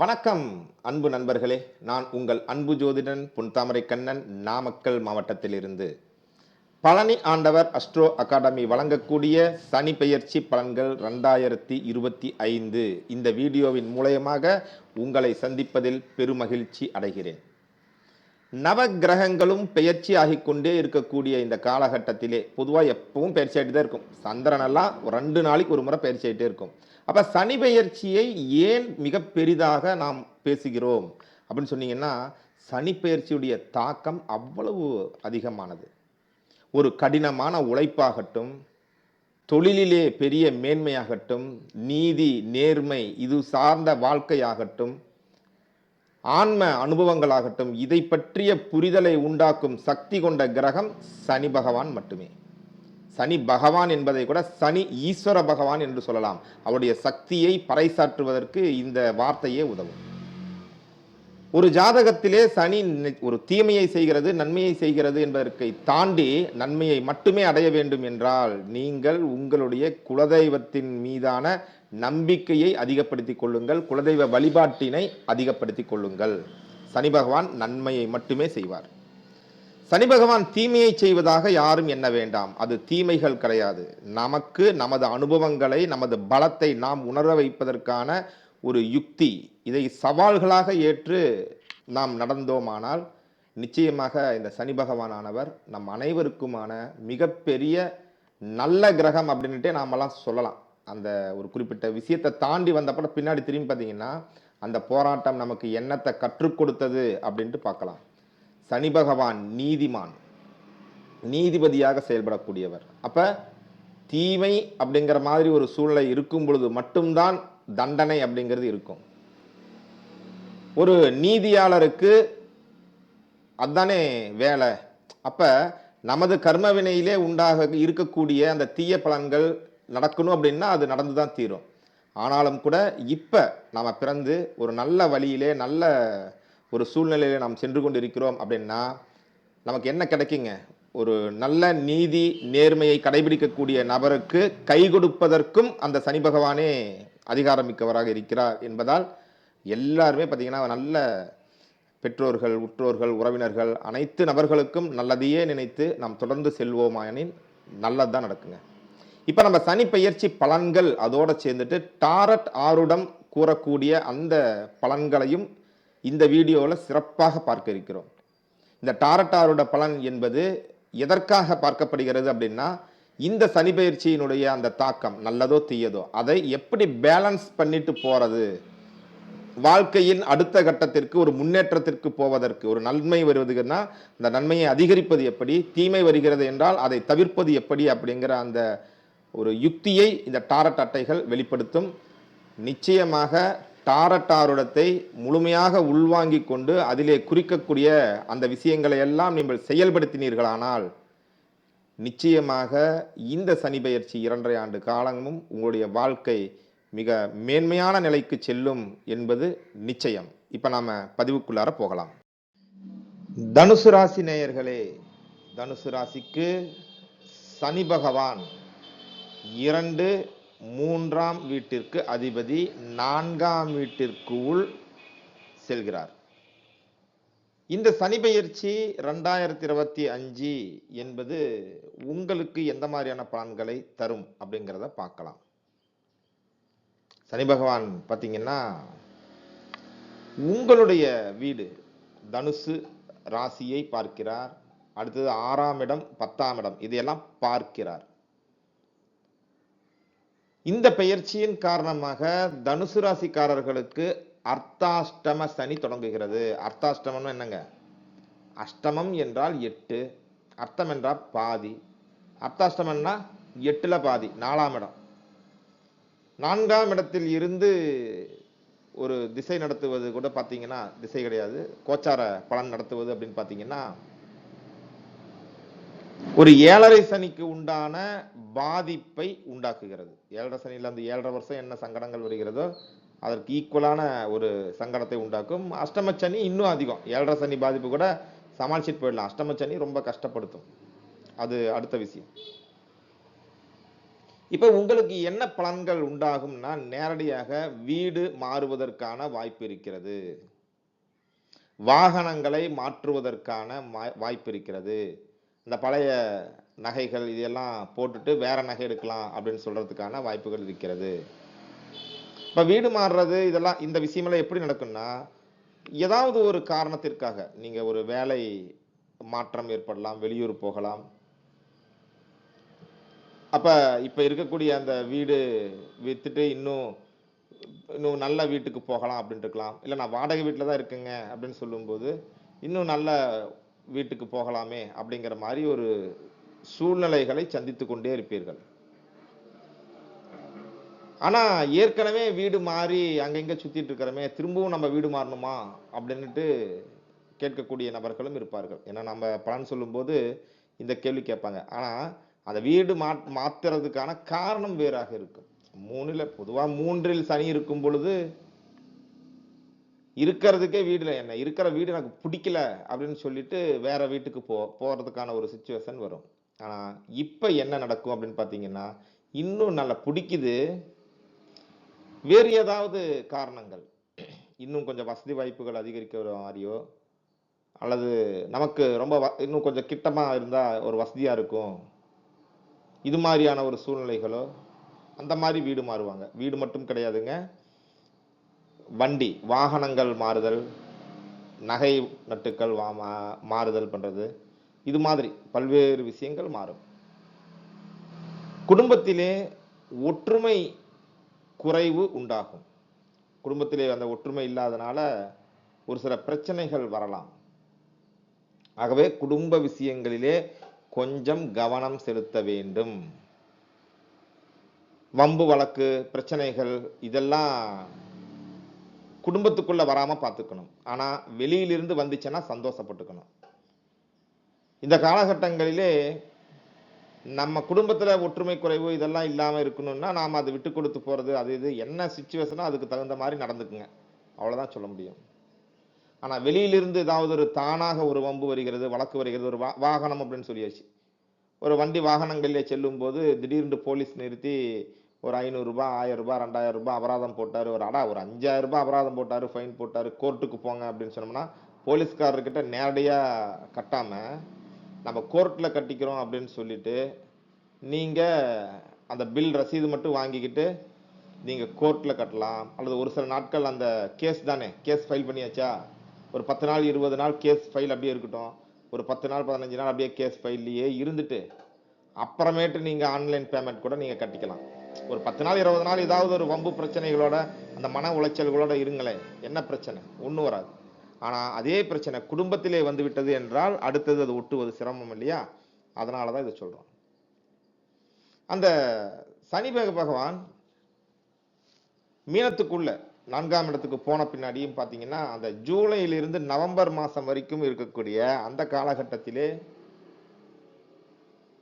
வணக்கம் அன்பு நண்பர்களே. நான் உங்கள் அன்பு ஜோதிடன் புன்தாமரை கண்ணன் நாமக்கல் மாவட்டத்திலிருந்து. பழனி ஆண்டவர் அஸ்ட்ரோ அகாடமி வழங்கக்கூடிய சனி பெயர்ச்சி பலன்கள் ரெண்டாயிரத்தி இருபத்தி ஐந்து. இந்த வீடியோவின் மூலயமாக உங்களை சந்திப்பதில் பெருமகிழ்ச்சி அடைகிறேன். நவ கிரகங்களும் பெயர்ச்சி ஆகிக்கொண்டே இருக்கக்கூடிய இந்த காலகட்டத்திலே பொதுவாக எப்பவும் பயிற்சி ஆகிட்டு தான் இருக்கும் சந்திரனெல்லாம் ஒரு ரெண்டு நாளைக்கு ஒரு முறை பயிற்சி ஆகிட்டே இருக்கும். அப்போ சனி பெயர்ச்சியை ஏன் மிக பெரிதாக நாம் பேசுகிறோம்? அப்படின்னு சொன்னீங்கன்னா சனி பெயர்ச்சியுடைய தாக்கம் அவ்வளவு அதிகமானது. ஒரு கடினமான உழைப்பாகட்டும் தொழிலிலே பெரிய மேன்மையாகட்டும் நீதி நேர்மை இது சார்ந்த வாழ்க்கையாகட்டும் ஆன்ம அனுபவங்களாகட்டும் இதை பற்றிய புரிதலை உண்டாக்கும் சக்தி கொண்ட கிரகம் சனி பகவான் மட்டுமே. சனி பகவான் என்பதை கூட சனி ஈஸ்வர பகவான் என்று சொல்லலாம். அவருடைய சக்தியை பறைசாற்றுவதற்கு இந்த வார்த்தையே உதவும். ஒரு ஜாதகத்திலே சனி ஒரு தீமையை செய்கிறது நன்மையை செய்கிறது என்பதற்கை தாண்டி நன்மையை மட்டுமே அடைய வேண்டும் என்றால் நீங்கள் உங்களுடைய குலதெய்வத்தின் மீதான நம்பிக்கையை அதிகப்படுத்திக் கொள்ளுங்கள். குலதெய்வ வழிபாட்டினை அதிகப்படுத்திக் கொள்ளுங்கள். சனி பகவான் நன்மையை மட்டுமே செய்வார். சனி பகவான் தீமையை செய்வதாக யாரும் எண்ண வேண்டாம். அது தீமைகள் கிடையாது. நமக்கு நமது அனுபவங்களை நமது பலத்தை நாம் உணர வைப்பதற்கான ஒரு யுக்தி. இதை சவால்களாக ஏற்று நாம் நடந்தோமானால் நிச்சயமாக இந்த சனி பகவானானவர் நம் அனைவருக்குமான மிகப்பெரிய நல்ல கிரகம் அப்படின்ட்டே நாமெல்லாம் சொல்லலாம். அந்த ஒரு குறிப்பிட்ட விஷயத்தை தாண்டி வந்தப்பட பின்னாடி திரும்பி பார்த்தீங்கன்னா அந்த போராட்டம் நமக்கு என்னத்தை கற்றுக் கொடுத்தது அப்படின்ட்டு பார்க்கலாம். சனி பகவான் நீதிமான். நீதிபதியாக செயல்படக்கூடியவர். அப்போ தீமை அப்படிங்கிற மாதிரி ஒரு சூழ்நிலை இருக்கும் பொழுது மட்டும்தான் தண்டனை அப்படிங்கிறது இருக்கும். ஒரு நீதியாளருக்கு அதானே வேலை. அப்போ நமது கர்மவினையிலே உண்டாக இருக்கக்கூடிய அந்த தீய பலன்கள் நடக்கணும் அப்படின்னா அது நடந்து தான் தீரும். ஆனாலும் கூட இப்போ நாம் பிறந்து ஒரு நல்ல வழியிலே நல்ல ஒரு சூழ்நிலையில நாம் சென்று கொண்டிருக்கிறோம் அப்படின்னா நமக்கு என்ன கிடைக்குங்க? ஒரு நல்ல நீதி நேர்மையை கடைபிடிக்கக்கூடிய நபருக்கு கை கொடுப்பதற்கும் அந்த சனி பகவானே அதிகாரமிக்கவராக இருக்கிறார் என்பதால் எல்லாருமே பார்த்தீங்கன்னா நல்ல பெற்றோர்கள் உற்றோர்கள் உறவினர்கள் அனைத்து நபர்களுக்கும் நல்லதையே நினைத்து நாம் தொடர்ந்து செல்வோமாயனின் நல்லது தான் நடக்குங்க. இப்போ நம்ம சனி பயிற்சி பலன்கள் அதோடு சேர்ந்துட்டு டாரட் ஆருடம் கூறக்கூடிய அந்த பலன்களையும் இந்த வீடியோவில் சிறப்பாக பார்க்க இருக்கிறோம். இந்த டாரட்டாரோட பலன் என்பது எதற்காக பார்க்கப்படுகிறது அப்படின்னா இந்த சனி பயிற்சியினுடைய அந்த தாக்கம் நல்லதோ தீயதோ அதை எப்படி பேலன்ஸ் பண்ணிட்டு போகிறது வாழ்க்கையின் அடுத்த கட்டத்திற்கு ஒரு முன்னேற்றத்திற்கு போவதற்கு ஒரு நன்மை வருவதுன்னா அந்த நன்மையை அதிகரிப்பது எப்படி தீமை வருகிறது என்றால் அதை தவிர்ப்பது எப்படி அப்படிங்கிற அந்த ஒரு யுக்தியை இந்த டாரட் அட்டைகள் வெளிப்படுத்தும். நிச்சயமாக டாரட்டாருடத்தை முழுமையாக உள்வாங்கி கொண்டு அதிலே குறிக்கக்கூடிய அந்த விஷயங்களை எல்லாம் நீங்கள் செயல்படுத்தினீர்களானால் நிச்சயமாக இந்த சனி பயிற்சி இரண்டரை ஆண்டு காலமும் உங்களுடைய வாழ்க்கை மிக மேன்மையான நிலைக்கு செல்லும் என்பது நிச்சயம். இப்போ நாம் பதிவுக்குள்ளார போகலாம். தனுசு ராசி நேயர்களே தனுசு ராசிக்கு சனி பகவான் இரண்டு மூன்றாம் வீட்டிற்கு அதிபதி நான்காம் வீட்டிற்கு உள் செல்கிறார். இந்த சனி பயிற்சி ரெண்டாயிரத்தி இருபத்தி அஞ்சு என்பது உங்களுக்கு எந்த மாதிரியான பலன்களை தரும் அப்படிங்கிறத பார்க்கலாம். சனி பகவான் பார்த்தீங்கன்னா உங்களுடைய வீடு தனுசு ராசியை பார்க்கிறார். அடுத்தது ஆறாம் இடம் பத்தாம் இடம் இதையெல்லாம் பார்க்கிறார். இந்த பெயர்ச்சியின் காரணமாக தனுசு ராசிக்காரர்களுக்கு அர்த்தாஷ்டம சனி தொடங்குகிறது. அர்த்தாஷ்டமம் என்னங்க? அஷ்டமம் என்றால் எட்டு அர்த்தம் என்றால் பாதி. அர்த்தாஷ்டமம்னா எட்டுல பாதி நாலாம் இடம். நான்காம் இடத்தில் இருந்து ஒரு திசை நடத்துவது கூட பார்த்தீங்கன்னா திசை கிடையாது. கோச்சார பலன் நடத்துவது அப்படின்னு பார்த்தீங்கன்னா ஒரு ஏழரை சனிக்கு உண்டான பாதிப்பை உண்டாக்குகிறது. ஏழரை சனியில் அந்த ஏழரை வருஷம் என்ன சங்கடங்கள் வருகிறதோ அதற்கு ஈக்குவலான ஒரு சங்கடத்தை உண்டாக்கும். அஷ்டம சனி இன்னும் அதிகம். ஏழரை சனி பாதிப்பு கூட சமாளிச்சுட்டு போயிடலாம். அஷ்டம சனி ரொம்ப கஷ்டப்படுத்தும். அது அடுத்த விஷயம். இப்ப உங்களுக்கு என்ன பலன்கள் உண்டாகும்னா நேரடியாக வீடு மாறுவதற்கான வாய்ப்பு இருக்கிறது. வாகனங்களை மாற்றுவதற்கான வாய்ப்பு இருக்கிறது. இந்த பழைய நகைகள் இதெல்லாம் போட்டுட்டு வேற நகை எடுக்கலாம் அப்படின்னு சொல்றதுக்கான வாய்ப்புகள் இருக்கிறது. இப்ப வீடு மாறுறது இதெல்லாம் இந்த விஷயமெல்லாம் எப்படி நடக்கும்னா ஏதாவது ஒரு காரணத்திற்காக நீங்க ஒரு வேலை மாற்றம் ஏற்படலாம் வெளியூர் போகலாம். அப்ப இப்ப இருக்கக்கூடிய அந்த வீடு வித்துட்டு இன்னும் இன்னும் நல்ல வீட்டுக்கு போகலாம் அப்படின்ட்டு இருக்கலாம். இல்லை நான் வாடகை வீட்டில் தான் இருக்கேங்க அப்படின்னு சொல்லும்போது இன்னும் நல்ல வீட்டுக்கு போகலாமே அப்படிங்கிற மாதிரி ஒரு சூழ்நிலைகளை சந்தித்து கொண்டே இருப்பீர்கள். ஆனால் ஏற்கனவே வீடு மாறி அங்கங்கே சுற்றிட்டு இருக்கிறோமே திரும்பவும் நம்ம வீடு மாறணுமா அப்படின்னுட்டு கேட்கக்கூடிய நபர்களும் இருப்பார்கள். ஏன்னா நம்ம பலன் சொல்லும்போது இந்த கேள்வி கேட்பாங்க. ஆனால் அந்த வீடு மா மாத்துறதுக்கான காரணம் வேறாக இருக்கும். மூணில் பொதுவாக மூன்றில் சனி இருக்கும் பொழுது இருக்கிறதுக்கே வீடில் என்ன இருக்கிற வீடு எனக்கு பிடிக்கல அப்படின்னு சொல்லிட்டு வேற வீட்டுக்கு போ போகிறதுக்கான ஒரு சுச்சுவேஷன் வரும். ஆனால் இப்போ என்ன நடக்கும் அப்படின்னு பார்த்தீங்கன்னா இன்னும் நல்லா பிடிக்குது. வேறு ஏதாவது காரணங்கள்? இன்னும் கொஞ்சம் வசதி வாய்ப்புகள் அதிகரிக்கிற மாதிரியோ அல்லது நமக்கு ரொம்ப வ- இன்னும் கொஞ்சம் கிட்டமாக இருந்தால் ஒரு வசதியாக இருக்கும்? இது மாதிரியான ஒரு சூழ்நிலைகளோ? அந்த மாதிரி வீடு மாறுவாங்க. வீடு மட்டும் கிடையாதுங்க. வண்டி வாகனங்கள் மாறுதல் நகை நட்டுக்கள் வா மா- மாறுதல் பண்றது. இது மாதிரி பல்வேறு விஷயங்கள் மாறும். குடும்பத்திலே ஒற்றுமை குறைவு உண்டாகும். குடும்பத்திலே அந்த ஒற்றுமை இல்லாதனால ஒரு சில பிரச்சனைகள் வரலாம். ஆகவே குடும்ப விஷயங்களிலே கொஞ்சம் கவனம் செலுத்த வேண்டும். வம்பு வழக்கு பிரச்சனைகள் இதெல்லாம் குடும்பத்துக்குள்ள வராம பார்த்துக்கணும் ஆனா வெளியிலிருந்து வந்துச்சுன்னா சந்தோஷப்பட்டுக்கணும். இந்த காலகட்டங்களிலே நம்ம குடும்பத்தில் ஒற்றுமை குறைவு இதெல்லாம் இல்லாமல் இருக்கணும்னா நாம் அதை விட்டு கொடுத்து போகிறது அது இது என்ன சுச்சுவேஷனோ அதுக்கு தகுந்த மாதிரி நடந்துக்குங்க. அவ்வளோதான் சொல்ல முடியும். ஆனால் வெளியிலிருந்து ஏதாவது ஒரு தானாக ஒரு வம்பு வருகிறது வழக்கு வருகிறது ஒரு வா- வாகனம் அப்படின்னு சொல்லியாச்சு. ஒரு வண்டி வாகனங்களிலே செல்லும் போது திடீர்னு போலீஸ் நிறுத்தி ஒரு ஐநூறுரூபா ஆயிரரூபா ஆயிரம் ரூபாய் ரெண்டாயிரம் ரூபாய் அபராதம் போட்டார். ஒரு அடா ஒரு அஞ்சாயிரம் ரூபாய் அபராதம் போட்டார் ஃபைன் போட்டார் கோர்ட்டுக்கு போங்க அப்படின்னு சொன்னோம்னா போலீஸ்காரர்கிட்ட நேரடியாக கட்டாமல் நம்ம கோர்ட்டில் கட்டிக்கிறோம் அப்படின்னு சொல்லிட்டு நீங்கள் அந்த பில் ரசீது மட்டும் வாங்கிக்கிட்டு நீங்கள் கோர்ட்டில் கட்டலாம். அல்லது ஒரு சில நாட்கள் அந்த கேஸ் தானே கேஸ் ஃபைல் பண்ணியாச்சா? ஒரு பத்து நாள் இருபது நாள் கேஸ் ஃபைல் அப்படியே இருக்கட்டும். ஒரு பத்து நாள் பதினஞ்சு நாள் அப்படியே கேஸ் ஃபைல்லையே இருந்துட்டு அப்புறமேட்டு நீங்கள் ஆன்லைன் பேமெண்ட் கூட நீங்கள் கட்டிக்கலாம். ஒரு பத்து நாள் இருபது நாள் ஏதாவது ஒரு வம்பு பிரச்சனைகளோட அந்த மன உளைச்சல்களோட இருங்களேன். என்ன பிரச்சனை? ஒன்றும் வராது. ஆனா அதே பிரச்சனை குடும்பத்திலே வந்து விட்டது என்றால் அடுத்தது அது ஒட்டுவது சிரமம் இல்லையா? அதனால தான் இதை சொல்றோம். அந்த சனி பக- பகவான் மீனத்துக்குள்ள நான்காம் இடத்துக்கு போன பின்னாடியும் பாத்தீங்கன்னா அந்த ஜூலையிலிருந்து நவம்பர் மாசம் வரைக்கும் இருக்கக்கூடிய அந்த காலகட்டத்திலே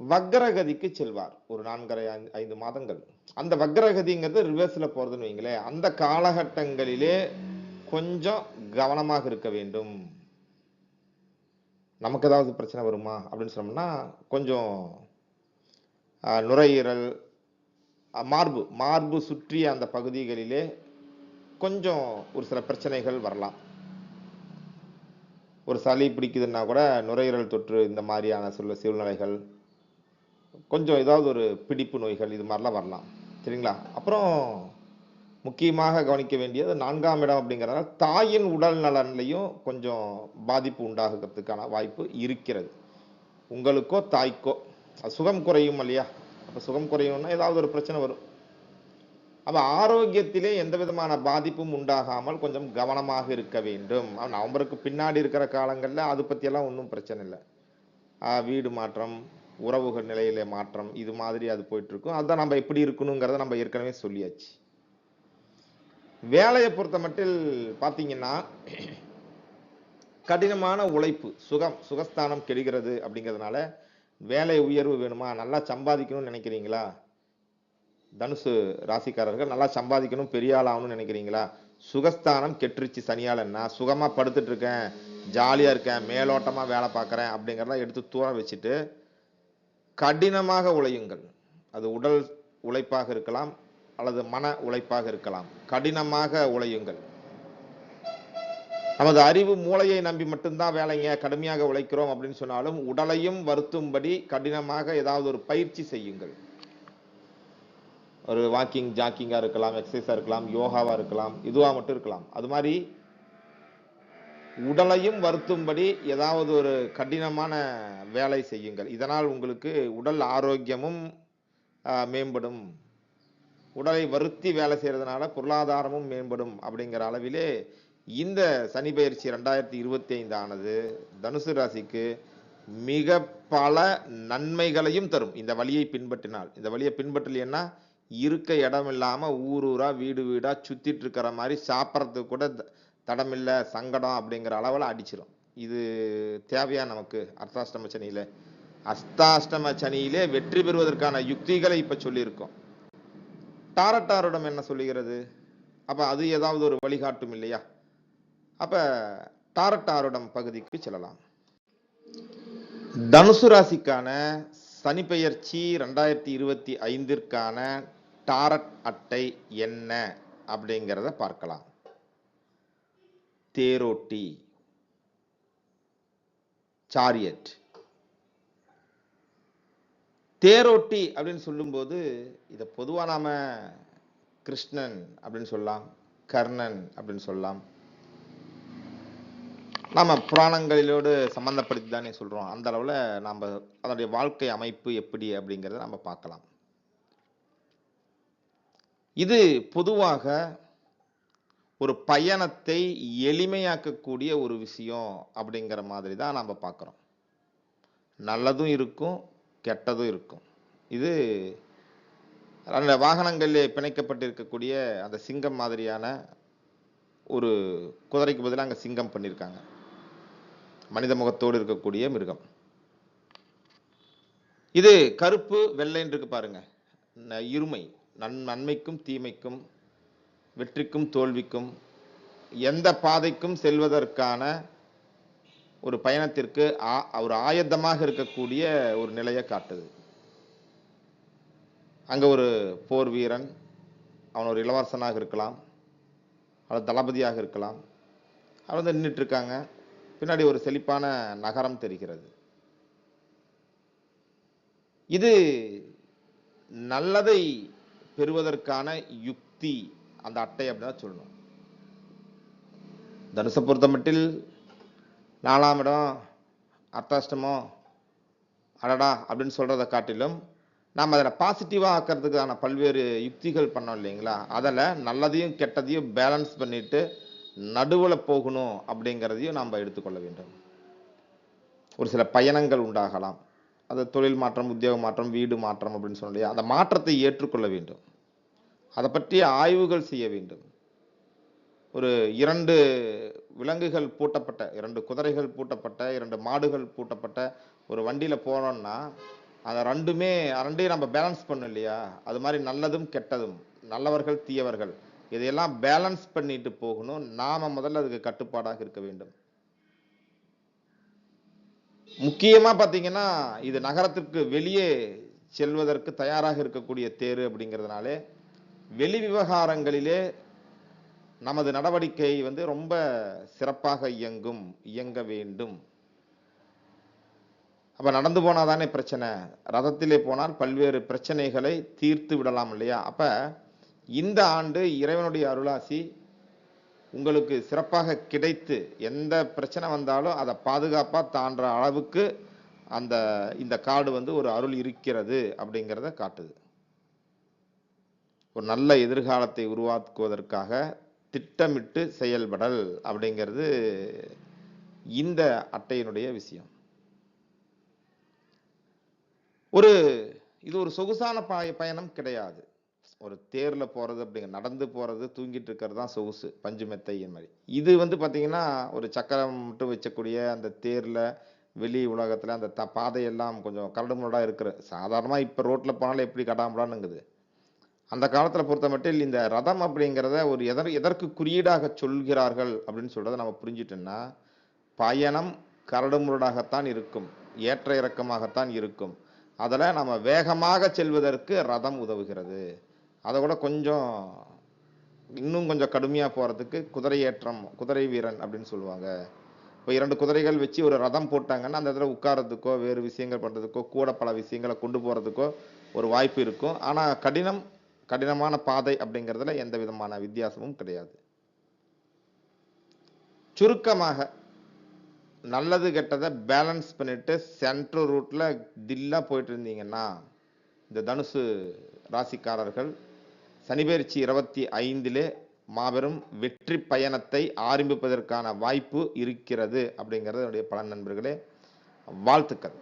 வக்ரகதிக்கு செல்வார். ஒரு நான்கரை ஐந்து மாதங்கள். அந்த வக்ரகதிங்கிறது ரிவர்ஸில் போகிறதுன்னு வைங்களேன். அந்த காலகட்டங்களிலே கொஞ்சம் கவனமாக இருக்க வேண்டும். நமக்கு ஏதாவது பிரச்சனை வருமா? அப்படின்னு சொன்னோம்னா கொஞ்சம் நுரையீரல் மார்பு மார்பு சுற்றிய அந்த பகுதிகளிலே கொஞ்சம் ஒரு சில பிரச்சனைகள் வரலாம். ஒரு சளி பிடிக்குதுன்னா கூட நுரையீரல் தொற்று இந்த மாதிரியான சில சூழ்நிலைகள் கொஞ்சம் ஏதாவது ஒரு பிடிப்பு நோய்கள் இது மாதிரிலாம் வரலாம். சரிங்களா? அப்புறம் முக்கியமாக கவனிக்க வேண்டியது நான்காம் இடம் அப்படிங்கிறதால தாயின் உடல் நலன்லையும் கொஞ்சம் பாதிப்பு உண்டாகிறதுக்கான வாய்ப்பு இருக்கிறது. உங்களுக்கோ தாய்க்கோ சுகம் குறையும் இல்லையா? அப்போ சுகம் குறையும்னா ஏதாவது ஒரு பிரச்சனை வரும். அப்போ ஆரோக்கியத்திலே எந்த விதமான பாதிப்பும் உண்டாகாமல் கொஞ்சம் கவனமாக இருக்க வேண்டும். நவம்பருக்கு பின்னாடி இருக்கிற காலங்களில் அது பற்றியெல்லாம் ஒன்றும் பிரச்சனை இல்லை. வீடு மாற்றம் உறவுகள் நிலையில மாற்றம் இது மாதிரி அது போயிட்டு இருக்கும் அதுதான் நம்ம எப்படி இருக்கணுங்கிறத நம்ம ஏற்கனவே சொல்லியாச்சு. வேலையை பொறுத்த மட்டில் பார்த்தீங்கன்னா கடினமான உழைப்பு சுகம் சுகஸ்தானம் கெடுகிறது அப்படிங்கிறதுனால வேலை உயர்வு வேணுமா? நல்லா சம்பாதிக்கணும்னு நினைக்கிறீங்களா? தனுசு ராசிக்காரர்கள் நல்லா சம்பாதிக்கணும் பெரிய ஆள் ஆகணும்னு நினைக்கிறீங்களா? சுகஸ்தானம் கெட்டுருச்சு சனியால சுகமாக படுத்துட்டு இருக்கேன் ஜாலியாக இருக்கேன் மேலோட்டமாக வேலை பார்க்குறேன் அப்படிங்கிறத எடுத்து தூரம் வச்சுட்டு கடினமாக உழையுங்கள். அது உடல் உழைப்பாக இருக்கலாம் அல்லது மன உழைப்பாக இருக்கலாம். கடினமாக உழையுங்கள். நமது அறிவு மூளையை நம்பி மட்டும்தான் வேலைங்க கடுமையாக உழைக்கிறோம் அப்படின்னு சொன்னாலும் உடலையும் வருத்தும்படி கடினமாக ஏதாவது ஒரு பயிற்சி செய்யுங்கள். ஒரு வாக்கிங் ஜாக்கிங்காக இருக்கலாம் எக்ஸசைஸாக இருக்கலாம் யோகாவாக இருக்கலாம் இதுவாக மட்டும் இருக்கலாம். அது மாதிரி உடலையும் வருத்தும்படி ஏதாவது ஒரு கடினமான வேலை செய்யுங்கள். இதனால் உங்களுக்கு உடல் ஆரோக்கியமும் மேம்படும். உடலை வருத்தி வேலை செய்கிறதுனால பொருளாதாரமும் மேம்படும் அப்படிங்கிற அளவிலே இந்த சனி பயிற்சி ரெண்டாயிரத்தி இருபத்தி ஐந்து ஆனது தனுசு ராசிக்கு மிக பல நன்மைகளையும் தரும். இந்த வழியை பின்பற்றினால். இந்த வழியை பின்பற்றலைன்னா இருக்க இடம் இல்லாமல் ஊர் ஊராக வீடு வீடா சுத்திட்டு இருக்கிற மாதிரி சாப்பிட்றதுக்கு கூட த- தடமில்ல சங்கடம் அப்படிங்கிற அளவில் அடிச்சிடும் இது தேவையா நமக்கு? அர்த்தாஷ்டம சனியில. அஸ்தாஷ்டம சனியிலே வெற்றி பெறுவதற்கான யுக்திகளை இப்ப சொல்லியிருக்கோம். டாரட்டாரிடம் என்ன சொல்லுகிறது? அப்ப அது ஏதாவது ஒரு வழிகாட்டும் இல்லையா? அப்ப டாரட்டாரிடம் பகுதிக்கு செல்லலாம். தனுசு ராசிக்கான சனி பெயர்ச்சி ரெண்டாயிரத்தி இருபத்தி ஐந்திற்கான டாரட் அட்டை என்ன அப்படிங்கிறத பார்க்கலாம். தேரோட்டி. சாரியட். தேரோட்டி அப்படின்னு சொல்லும்போது இதை பொதுவாக நாம் கிருஷ்ணன் அப்படின்னு சொல்லலாம் கர்ணன் அப்படின்னு சொல்லலாம். நாம் புராணங்களிலோடு சம்பந்தப்படுத்தி தானே சொல்கிறோம் அந்த அளவில் நாம் அதனுடைய வாழ்க்கை அமைப்பு எப்படி அப்படிங்கிறத நம்ம பார்க்கலாம். இது பொதுவாக ஒரு பயணத்தை எளிமையாக்கக்கூடிய ஒரு விஷயம் அப்படிங்கிற மாதிரி தான் நம்ம பார்க்குறோம். நல்லதும் இருக்கும் கெட்டதும் இருக்கும். இது அந்த வாகனங்களிலே பிணைக்கப்பட்டிருக்கக்கூடிய அந்த சிங்கம் மாதிரியான ஒரு குதிரைக்கு பதிலாக அங்கே சிங்கம் பண்ணியிருக்காங்க மனித முகத்தோடு இருக்கக்கூடிய மிருகம். இது கருப்பு வெள்ளைன்னு இருக்கு பாருங்க. இருமை. நன் நன்மைக்கும் தீமைக்கும் வெற்றிக்கும் தோல்விக்கும் எந்த பாதைக்கும் செல்வதற்கான ஒரு பயணத்திற்கு ஆ- ஒரு ஆயத்தமாக இருக்கக்கூடிய ஒரு நிலையை காட்டுது. அங்க ஒரு போர் வீரன் அவன் ஒரு இளவரசனாக இருக்கலாம் அல்லது தளபதியாக இருக்கலாம். அவர் வந்து நின்றுட்டுருக்காங்க பின்னாடி ஒரு செழிப்பான நகரம் தெரிகிறது. இது நல்லதை பெறுவதற்கான யுக்தி அந்த அட்டை அப்படின்னு சொல்லணும். தனுசை பொறுத்தமட்டில் நாலாம் இடம் அர்த்தாஷ்டமோ அடடா அப்படின்னு சொல்கிறத காட்டிலும் நாம் அதில் பாசிட்டிவாக ஆக்கிறதுக்கான பல்வேறு யுக்திகள் பண்ணோம் இல்லைங்களா? அதில் நல்லதையும் கெட்டதையும் பேலன்ஸ் பண்ணிட்டு நடுவில் போகணும் அப்படிங்கிறதையும் நாம் எடுத்துக்கொள்ள வேண்டும். ஒரு சில பயணங்கள் உண்டாகலாம். அது தொழில் மாற்றம் உத்தியோக மாற்றம் வீடு மாற்றம் அப்படின்னு சொன்னோம் இல்லையா? அந்த மாற்றத்தை ஏற்றுக்கொள்ள வேண்டும். அதை பற்றிய ஆய்வுகள் செய்ய வேண்டும். ஒரு இரண்டு விலங்குகள் பூட்டப்பட்ட இரண்டு குதிரைகள் பூட்டப்பட்ட இரண்டு மாடுகள் பூட்டப்பட்ட ஒரு வண்டியில் போனோம்னா அந்த ரெண்டுமே ரெண்டையும் நம்ம பேலன்ஸ் பண்ணோம் இல்லையா? அது மாதிரி நல்லதும் கெட்டதும் நல்லவர்கள் தீயவர்கள். இதையெல்லாம் பேலன்ஸ் பண்ணிட்டு போகணும். நாம முதல்ல அதுக்கு கட்டுப்பாடாக இருக்க வேண்டும். முக்கியமாக பார்த்தீங்கன்னா இது நகரத்திற்கு வெளியே செல்வதற்கு தயாராக இருக்கக்கூடிய தேர் அப்படிங்கிறதுனாலே வெளி விவகாரங்களிலே நமது நடவடிக்கை வந்து ரொம்ப சிறப்பாக இயங்கும் இயங்க வேண்டும். அப்போ நடந்து போனாதானே பிரச்சனை. ரதத்திலே போனால் பல்வேறு பிரச்சனைகளை தீர்த்து விடலாம் இல்லையா? அப்போ இந்த ஆண்டு இறைவனுடைய அருளாசி உங்களுக்கு சிறப்பாக கிடைத்து எந்த பிரச்சனை வந்தாலும் அதை பாதுகாப்பாக தாண்டுற அளவுக்கு அந்த இந்த காடு வந்து ஒரு அருள் இருக்கிறது அப்படிங்கிறத காட்டுது. ஒரு நல்ல எதிர்காலத்தை உருவாக்குவதற்காக திட்டமிட்டு செயல்படல் அப்படிங்கிறது இந்த அட்டையினுடைய விஷயம். ஒரு இது ஒரு சொகுசான பய பயணம் கிடையாது. ஒரு தேரில் போகிறது அப்படிங்க நடந்து போகிறது தூங்கிட்டு இருக்கிறது தான் சொகுசு பஞ்சு மெத்தை மாதிரி. இது வந்து பார்த்தீங்கன்னா ஒரு சக்கரம் மட்டும் வச்சக்கூடிய அந்த தேரில் வெளி உலகத்தில் அந்த த பாதையெல்லாம் கொஞ்சம் கரடுமுரடாக இருக்கிற சாதாரணமாக இப்போ ரோட்டில் போனாலும் எப்படி கடாமடான்னுங்குது. அந்த காலத்தில் பொறுத்த மட்டில் இந்த ரதம் அப்படிங்கிறத ஒரு எதர் எதற்கு குறியீடாக சொல்கிறார்கள் அப்படின்னு சொல்கிறத நம்ம புரிஞ்சிட்டோன்னா பயணம் கரடுமுரடாகத்தான் இருக்கும் ஏற்ற இறக்கமாகத்தான் இருக்கும். அதில் நம்ம வேகமாக செல்வதற்கு ரதம் உதவுகிறது. அதை கூட கொஞ்சம் இன்னும் கொஞ்சம் கடுமையாக போகிறதுக்கு குதிரை ஏற்றம் குதிரை வீரன் அப்படின்னு சொல்லுவாங்க. இப்போ இரண்டு குதிரைகள் வச்சு ஒரு ரதம் போட்டாங்கன்னா அந்த இடத்துல உட்கார்றதுக்கோ வேறு விஷயங்கள் பண்ணுறதுக்கோ கூட பல விஷயங்களை கொண்டு போகிறதுக்கோ ஒரு வாய்ப்பு இருக்கும். ஆனால் கடினம் கடினமான பாதை அப்படிங்கிறதுல எந்த விதமான வித்தியாசமும் கிடையாது. சுருக்கமாக நல்லது கெட்டதை பேலன்ஸ் பண்ணிட்டு சென்ட்ரல் ரூட்ல தில்லா போயிட்டு இருந்தீங்கன்னா இந்த தனுசு ராசிக்காரர்கள் சனிபெயர்ச்சி இருபத்தி ஐந்திலே மாபெரும் வெற்றி பயணத்தை ஆரம்பிப்பதற்கான வாய்ப்பு இருக்கிறது அப்படிங்கிறது என்னுடைய பலன் நண்பர்களே வாழ்த்துக்கள்.